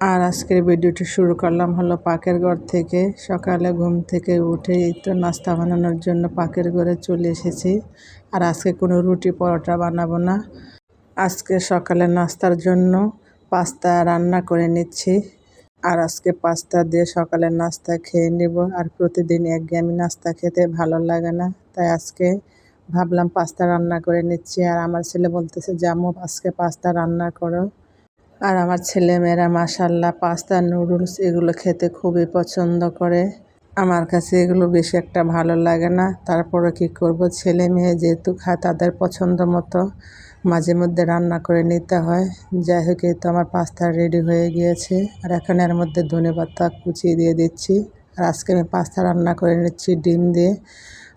আর আজকের ভিডিওটি শুরু করলাম হলো পাকের ঘর থেকে। সকালে ঘুম থেকে উঠে তো নাস্তা বানানোর জন্য পাকের ঘরে চলে এসেছি। আর আজকে কোনো রুটি পরোটা বানাবো না। আজকে সকালে নাস্তার জন্য পাস্তা রান্না করে নিচ্ছি। আর আজকে পাস্তা দিয়ে সকালের নাস্তা খেয়ে নেব। আর প্রতিদিন একঘেয়েমি নাস্তা খেতে ভালো লাগে না। তাই আজকে ভাবলাম পাস্তা রান্না করে নিচ্ছি। আর আমার ছেলে বলতেছে, জামু, আজকে পাস্তা রান্না করো। আর আমার ছেলেমেয়েরা মাসাল্লাহ পাস্তা নুডলস এগুলো খেতে খুবই পছন্দ করে। আমার কাছে এগুলো বেশি একটা ভালো লাগে না। তারপরে কি করব? ছেলে মেয়ে যেহেতু খায়, তাদের পছন্দ মতো মাঝে মধ্যে রান্না করে নিতে হয়। যাই হোক, এই তো আমার পাস্তা রেডি হয়ে গিয়েছে। আর এখানে এর মধ্যে ধনে পাতা কুচিয়ে দিয়ে দিচ্ছি। আর আজকে আমি পাস্তা রান্না করে নিচ্ছি ডিম দিয়ে।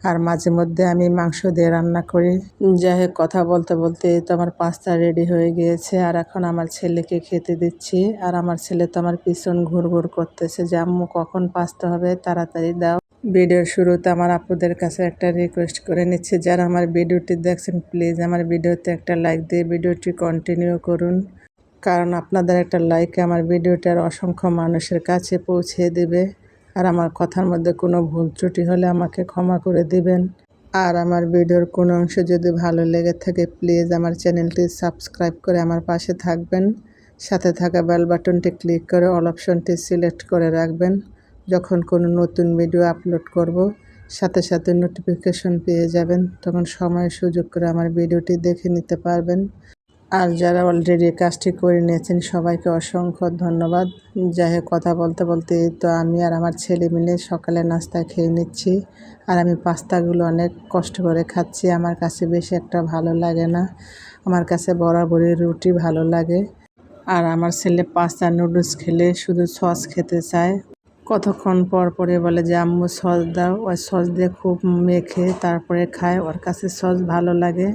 আর মাঝে মধ্যে আমি মাংস দিয়ে রান্না করি। যাই হোক, কথা বলতে বলতে তো আমার পাস্তা রেডি হয়ে গিয়েছে। আর এখন আমার ছেলেকে খেতে দিচ্ছি। আর আমার ছেলে তো আমার পিছন ঘুর ঘুর করতেছে যে, আম্মু, কখন পাস্তা হবে? তাড়াতাড়ি দাও। ভিডিওর শুরুতে আমার আপুদের কাছে একটা রিকোয়েস্ট করে নিচ্ছি। যারা আমার ভিডিওটি দেখছেন প্লিজ আমার ভিডিওতে একটা লাইক দিয়ে ভিডিওটি কন্টিনিউ করুন। কারণ আপনাদের একটা লাইক আমার ভিডিওটার অসংখ্য মানুষের কাছে পৌঁছে দেবে। আর আমার কথার মধ্যে কোনো ভুল ত্রুটি হলে আমাকে ক্ষমা করে দিবেন। আর আমার ভিডিওর কোনো অংশ যদি ভালো লেগে থাকে, প্লিজ আমার চ্যানেলটি সাবস্ক্রাইব করে আমার পাশে থাকবেন। সাথে থাকা বেল বাটনটি ক্লিক করে অল অপশনটি সিলেক্ট করে রাখবেন। যখন কোনো নতুন ভিডিও আপলোড করব, সাথে সাথে নোটিফিকেশন পেয়ে যাবেন। তখন সময় সুযোগ করে আমার ভিডিওটি দেখে নিতে পারবেন। আর যারা অলরেডি কাজটি করে নিয়েছেন, সবাইকে অসংখ্য ধন্যবাদ। যাই হোক, কথা বলতে বলতে তো আমি আর আমার ছেলে মিলে সকালে নাস্তা খেয়ে নিচ্ছি। আর আমি পাস্তাগুলো অনেক কষ্ট করে খাচ্ছি, আমার কাছে বেশি একটা ভালো লাগে না। আমার কাছে বরাবরই রুটি ভালো লাগে। আর আমার ছেলে পাস্তা নুডলস খেলে শুধু সস খেতে চায়। কতক্ষণ পর পরে বলে যে, আম্মু, সস দাও। ওই সস দিয়ে খুব মেখে তারপরে খায়, ওর কাছে সস ভালো লাগে।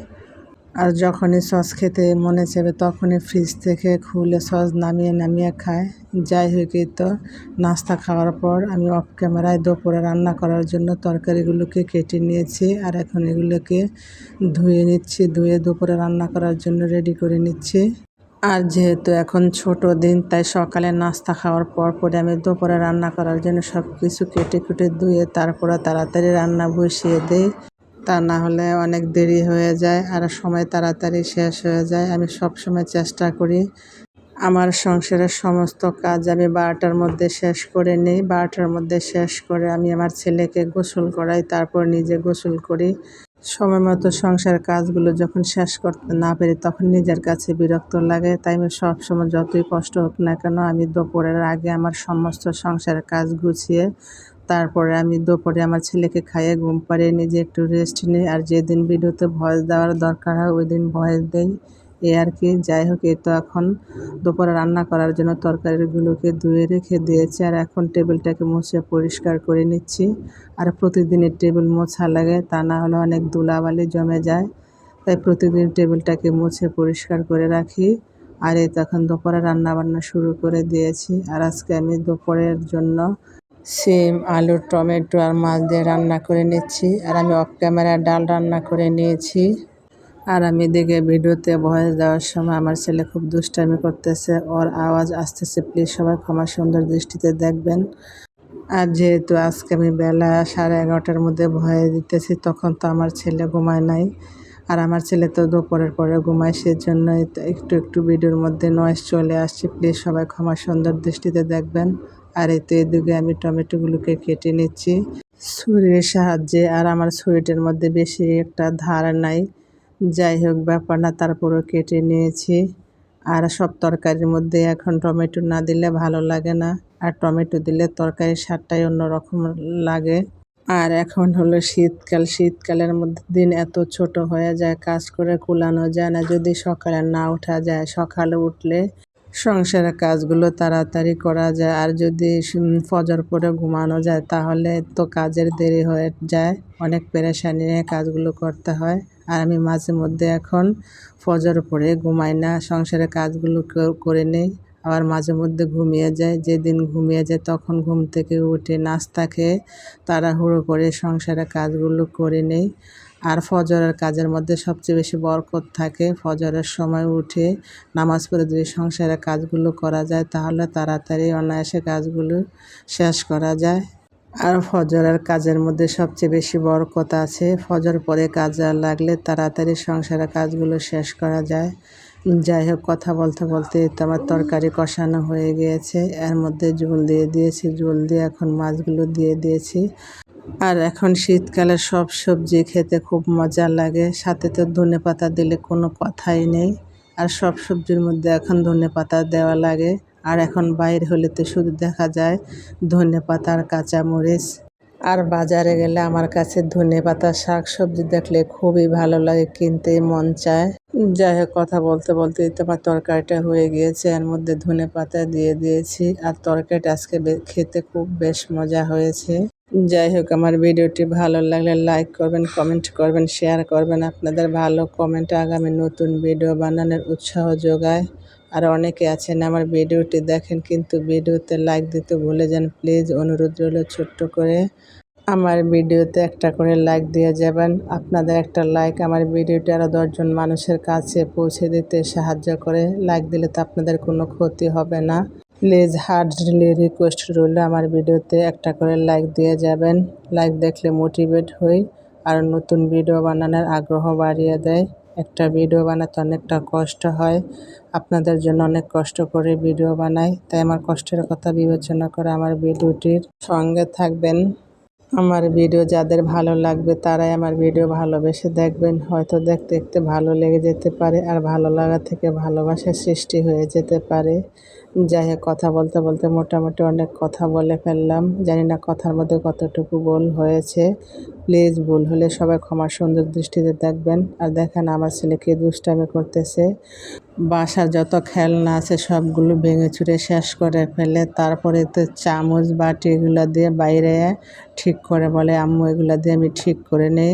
আর যখনই সস খেতে মনে চাইবে, তখনই ফ্রিজ থেকে খুলে সস নামিয়ে নামিয়ে খায়। যাই হোক তো নাস্তা খাওয়ার পর আমি অফ ক্যামেরায় দুপুরে রান্না করার জন্য তরকারিগুলোকে কেটে নিয়েছি আর এখন এগুলোকে ধুয়ে নিচ্ছি, ধুয়ে দুপুরে রান্না করার জন্য রেডি করে নিচ্ছি। আর যেহেতু এখন ছোট দিন, তাই সকালে নাস্তা খাওয়ার পর পরে আমি দুপুরে রান্না করার জন্য সব কিছু কেটে কুটে ধুয়ে তারপরে তাড়াতাড়ি রান্না বসিয়ে দিই। তা না হলে অনেক দেরি হয়ে যায় আর সময় তাড়াতাড়ি শেষ হয়ে যায়। আমি সব সময় চেষ্টা করি। আমার সংসারের সমস্ত কাজ আমি বারোটার মধ্যে শেষ করে নিই। বারোটার মধ্যে শেষ করে আমি আমার ছেলেকে গোসল করাই, তারপর নিজে গোসল করি। সময় মতো সংসার কাজগুলো যখন শেষ করতে না পারি তখন নিজের কাছে বিরক্ত লাগে। তাই আমি সবসময় যতই কষ্ট হোক না কেন আমি দুপুরের আগে আমার সমস্ত সংসারের কাজ গুছিয়ে তারপরে আমি দুপুরে আমার ছেলেকে খাইয়ে ঘুম পাড়িয়ে নিজে একটু রেস্ট নিই। আর যেদিন ভিডিওতে ভয়েস দেওয়ার দরকার হয় ওই দিন ভয়েস দেই। এ আর কি, যাই হোক, এ তো এখন দুপুরে রান্না করার জন্য তরকারিগুলোকে ধুয়ে রেখে দিয়েছি। আর এখন টেবিলটাকে মুছে পরিষ্কার করে নিচ্ছি। আর প্রতিদিনের টেবিল মোছা লাগে, তা না হলে অনেক ধুলাবালি জমে যায়। তাই প্রতিদিন টেবিলটাকে মুছে পরিষ্কার করে রাখি। আর এই তখন দুপুরে রান্না বান্না শুরু করে দিয়েছি। আর আজকে আমি দুপুরের জন্য সিম, আলু, টমেটো আর মাছ দিয়ে রান্না করে নিচ্ছি। আর আমি অফ ক্যামেরা ডাল রান্না করে নিয়েছি। আর আমি দেখে ভিডিওতে ভয়েস দেওয়ার সময় আমার ছেলে খুব দুষ্টামি করতেছে। ওর আওয়াজ আসতেছে প্লিজ সবাই ক্ষমা সুন্দর দৃষ্টিতে দেখবেন। আর যেহেতু আজকে আমি বেলা সাড়ে এগারোটার মধ্যে ভয়ে দিতেছি, তখন তো আমার ছেলে ঘুমায় নাই। আর আমার ছেলে তো দুপুরের পরে ঘুমায় সেজন্য একটু একটু ভিডিওর মধ্যে নয়েস চলে আসছে। প্লিজ সবাই ক্ষমা সুন্দর দৃষ্টিতে দেখবেন। আর এতে এদিকে আমি টমেটোগুলোকে কেটে নিচ্ছি। ছুরির সাহায্যে, আর আমার ছুরিটার মধ্যে বেশি একটা ধার নাই। যাই হোক, ব্যাপার না, তারপরেও কেটে নিয়েছি। আর সব তরকারির মধ্যে এখন টমেটো না দিলে ভালো লাগে না। আর টমেটো দিলে তরকারির স্বাদটাই অন্যরকম লাগে। আর এখন হলো শীতকাল। শীতকালের মধ্যে দিন এত ছোট হয়ে যায়, কাজ করে কুলানো যায় না। যদি সকালে না ওঠা যায়, সকালে উঠলে সংসারের কাজগুলো তাড়াতাড়ি করা যায়। আর যদি ফজর পরে ঘুমানো যায়, তাহলে তো কাজের দেরি হয়ে যায়। অনেক পেরেশানি নিয়ে কাজগুলো করতে হয়। আর আমি মাঝে মধ্যে এখন ফজর পরে ঘুমাই না। সংসারের কাজগুলো করে নেই। আবার মাঝে মধ্যে ঘুমিয়ে যায় যেদিন ঘুমিয়ে যায় তখন ঘুম থেকে উঠে নাস্তা খেয়ে তাড়াহুড়ো করে সংসারের কাজগুলো করে নেই। আর ফজরের কাজের মধ্যে সবচেয়ে বেশি বরকত থাকে। ফজরের সময় উঠে নামাজ পড়ে যদি সংসারের কাজগুলো করা যায়, তাহলে তাড়াতাড়ি অনায়াসে কাজগুলো শেষ করা যায়। আর ফজরের কাজের মধ্যে সবচেয়ে বেশি বরকত আছে। ফজর পরে কাজ লাগলে তাড়াতাড়ি সংসারের কাজগুলো শেষ করা যায়। যাই হোক, কথা বলতে বলতে তো আমার তরকারি কষানো হয়ে গিয়েছে। এর মধ্যে ঝোল দিয়ে দিয়েছি। ঝোল দিয়ে এখন মাছগুলো দিয়ে দিয়েছি। আর এখন শীতকালে সব সবজি খেতে খুব মজা লাগে। সাথে তো ধনে পাতা দিলে কোনো কথাই নেই। আর সব সবজির মধ্যে এখন ধনে পাতা দেওয়া লাগে। আর এখন বাইরে হলে তো শুধু দেখা যায় ধনে পাতা আর কাঁচামরিচ। আর বাজারে গেলে আমার কাছে ধনে পাতা শাক সবজি দেখলে খুবই ভালো লাগে, কিনতে মন চায়। যাই হোক, কথা বলতে বলতে তোমার তরকারিটা হয়ে গিয়েছে। এর মধ্যে ধনে পাতা দিয়ে দিয়েছি। আর তরকারিটা আজকে খেতে খুব বেশ মজা হয়েছে। যাই হোক, আমার ভিডিওটি ভালো লাগলে লাইক করবেন কমেন্ট করবেন শেয়ার করবেন। আপনাদের ভালো কমেন্ট আগামী নতুন ভিডিও বানানোর উৎসাহ যোগায়। আর অনেকে আছেন, আমার ভিডিওটি দেখেন, কিন্তু ভিডিওতে লাইক দিতে ভুলে যান। প্লিজ অনুরোধ রইল ছোট্ট করে আমার ভিডিওতে একটা করে লাইক দিয়ে যাবেন। আপনাদের একটা লাইক আমার ভিডিওটি আরও দশজন মানুষের কাছে পৌঁছে দিতে সাহায্য করে। লাইক দিলে তো আপনাদের কোনো ক্ষতি হবে না। প্লিজ হার্ডলি রিকোয়েস্ট রইল আমার ভিডিওতে একটা করে লাইক দিয়ে যাবেন। লাইক দেখলে মোটিভেট হই আর নতুন ভিডিও বানানোর আগ্রহ বাড়িয়ে দেয়। একটা ভিডিও বানাতে অনেকটা কষ্ট হয়। আপনাদের জন্য অনেক কষ্ট করে ভিডিও বানাই। তাই আমার কষ্টের কথা বিবেচনা করে আমার ভিডিওটির সঙ্গে থাকবেন। আমার ভিডিও যাদের ভালো লাগবে তারাই আমার ভিডিও ভালোবেসে দেখবেন। হয়তো দেখতে দেখতে ভালো লেগে যেতে পারে আর ভালো লাগা থেকে ভালোবাসার সৃষ্টি হয়ে যেতে পারে। যাই হোক, কথা বলতে বলতে মোটামুটি অনেক কথা বলে ফেললাম। জানি না কথার মধ্যে কতটুকু ভুল হয়েছে। প্লিজ ভুল হলে সবাই ক্ষমার সুন্দর দৃষ্টিতে দেখবেন। আর দেখেন, আমার ছেলেকে দুষ্টামি করতেছে। বাসার যত খেলনা আছে সবগুলো ভেঙে চুরে শেষ করে ফেলে। তারপরে তো চামচ, বাটি এগুলো দিয়ে বাইরে ঠিক করে বলে, আম্মু, এগুলো দিয়ে আমি ঠিক করে নেই।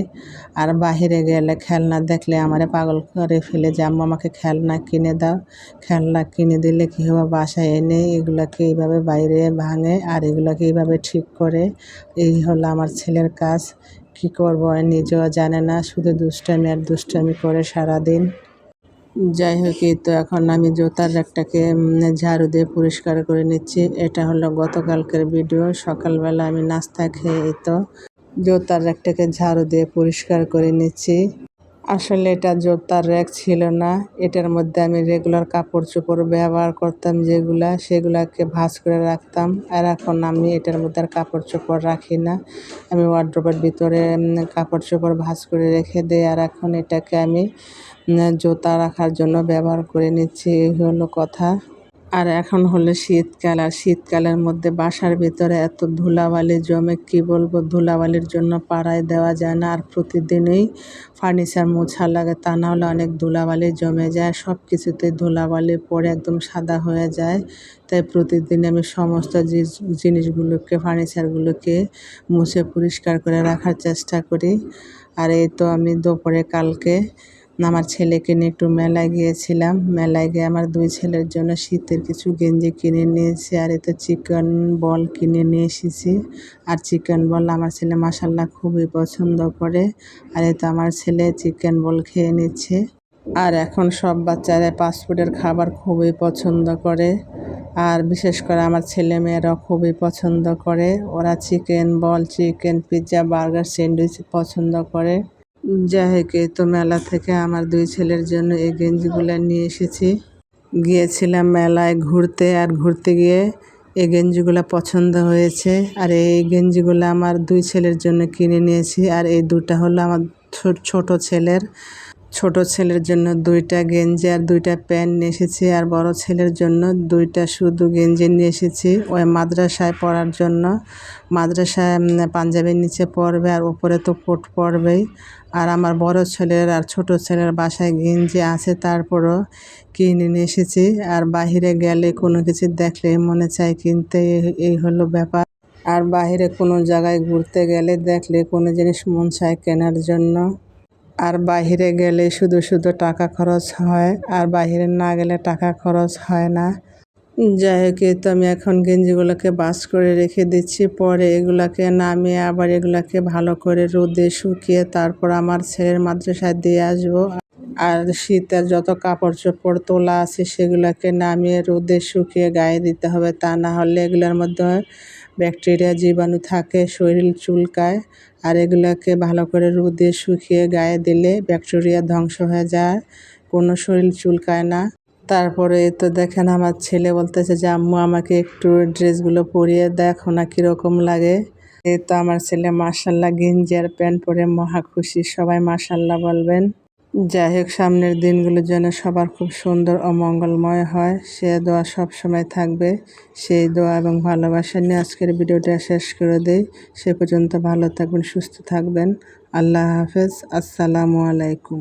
আর বাহিরে গেলে খেলনা দেখলে আমারে পাগল করে ফেলে যে, আম্মু, আমাকে খেলনা কিনে দাও। খেলনা কিনে দিলে কী হবে? বাসায় এনে এগুলোকে এইভাবে বাইরে ভাঙে আর এগুলোকে এইভাবে ঠিক করে। এই হলো আমার ছেলের কাজ। কী করব? নিজেও জানে না। শুধু দুষ্টামি আর দুষ্টামি করে সারাদিন। যাই হোক তো এখন আমি জোতার রেকটাকে ঝাড়ু দিয়ে পরিষ্কার করে নিচ্ছি। এটা হলো গতকালকের ভিডিও। সকালবেলা আমি নাস্তা খেয়ে তো জোতার রেকটাকে ঝাড়ু দিয়ে পরিষ্কার করে নিচ্ছি। আসলে এটা জোতার র্যাক ছিল না। এটার মধ্যে আমি রেগুলার কাপড় চোপড় ব্যবহার করতাম যেগুলা, সেগুলাকে ভাঁজ করে রাখতাম। আর এখন আমি এটার মধ্যে আর কাপড় চোপড় রাখি না। আমি ওয়ার্ড্রোবের ভিতরে কাপড় চোপড় ভাঁজ করে রেখে দিই। আর এখন এটাকে আমি জোতা রাখার জন্য ব্যবহার করে নিচ্ছি, এই হলো কথা। আর এখন হলো শীতকাল, আর শীতকালের মধ্যে বাসার ভিতরে এত ধুলাবালি জমে, কি বলব? ধুলাবালির জন্য পাড়ায় দেওয়া যায় না, আর প্রতিদিনই ফার্নিচার মোছা লাগে, তা না হলে অনেক ধুলাবালি জমে যায়। সব কিছুতে ধুলাবালি পড়ে, একদম সাদা হয়ে যায়। তাই প্রতিদিন আমি সমস্ত জিনিসগুলোকে, ফার্নিচারগুলোকে মুছে পরিষ্কার করে রাখার চেষ্টা করি। আর এই তো আমি দুপুরে কালকে আমার ছেলেকে নিয়ে একটু মেলায় গিয়েছিলাম। মেলায় গিয়ে আমার দুই ছেলের জন্য শীতের কিছু গেঞ্জি কিনে নিয়েছি আর এতে চিকেন বল কিনে নিয়ে এসেছি। আর চিকেন বল আমার ছেলে মাসাল্লাহ খুবই পছন্দ করে। আর এতে আমার ছেলে চিকেন বল খেয়ে নিচ্ছে। আর এখন সব বাচ্চারা ফাস্টফুডের খাবার খুবই পছন্দ করে। আর বিশেষ করে আমার ছেলে মেয়েরাও খুবই পছন্দ করে। ওরা chicken ball, chicken pizza burger, sandwich পছন্দ করে। যাই হোক তো মেলা থেকে আমার দুই ছেলের জন্য এই গেঞ্জিগুলো নিয়ে এসেছি। গিয়েছিলাম মেলায় ঘুরতে আর ঘুরতে গিয়ে এই গেঞ্জিগুলো পছন্দ হয়েছে। আর এই গেঞ্জিগুলো আমার দুই ছেলের জন্য কিনে নিয়েছি। আর এই দুটা হলো আমার ছোট ছেলের ছোট ছেলের জন্য দুইটা গেঞ্জি আর দুইটা প্যান্ট নিয়ে এসেছি, আর বড় ছেলের জন্য দুইটা শুধু গেঞ্জি নিয়ে এসেছি। ওই মাদ্রাসায় পড়ার জন্য মাদ্রাসায় পাঞ্জাবির নিচে পড়বে আর উপরে তো কোট পরবেই। আর আমার বড় ছেলের আর ছোট ছেলের বাসায় গেঞ্জি আছে, তারপরও কিনে নিয়ে এসেছি। আর বাহিরে গেলে কোনো কিছু দেখলে মনে চায় কিনতে এই হলো ব্যাপার। আর বাহিরে কোনো জায়গায় ঘুরতে গেলে দেখলে কোনো জিনিস মন চায় কেনার জন্য। আর বাহিরে গেলে শুধু শুধু টাকা খরচ হয়, আর বাহিরে না গেলে টাকা খরচ হয় না। যাই হোক তো আমি এখন গেঞ্জিগুলোকে বাস করে রেখে দিচ্ছি। পরে এগুলাকে নামিয়ে আবার এগুলাকে ভালো করে রোদে শুকিয়ে তারপর আমার ছেলের মাদ্রাসায় দিয়ে আসব। আর শীতের যত কাপড় চোপড় তোলা আছে সেগুলোকে নামিয়ে রোদে শুকিয়ে গায়ে দিতে হবে। তা না হলে এগুলোর মধ্যে ব্যাকটেরিয়া জীবাণু থাকে, শরীর চুলকায়, আর এগুলোকে ভালো করে রোদে শুকিয়ে গায়ে দিলে ব্যাকটেরিয়া ধ্বংস হয়ে যায়, কোনো শরীর চুলকায় না। তারপরে তো দেখেন আমার ছেলে বলতেছে যে, আম্মু, আমাকে একটু ড্রেসগুলো পরিয়ে দেখো না কীরকম লাগে। এই তো আমার ছেলে মার্শাল্লাহ গেঞ্জি আর প্যান্ট পরে মহা খুশি, সবাই মার্শাল্লাহ বলবেন। যাই হোক, সামনের দিনগুলোর জন্য সবার খুব সুন্দর ও মঙ্গলময় হয়। সে দোয়া সব সময় থাকবে। সেই দোয়া এবং ভালোবাসা নিয়ে আজকের ভিডিওটা শেষ করে দেই। সে পর্যন্ত ভালো থাকবেন, সুস্থ থাকবেন। আল্লাহ হাফেজ। আসসালামু আলাইকুম।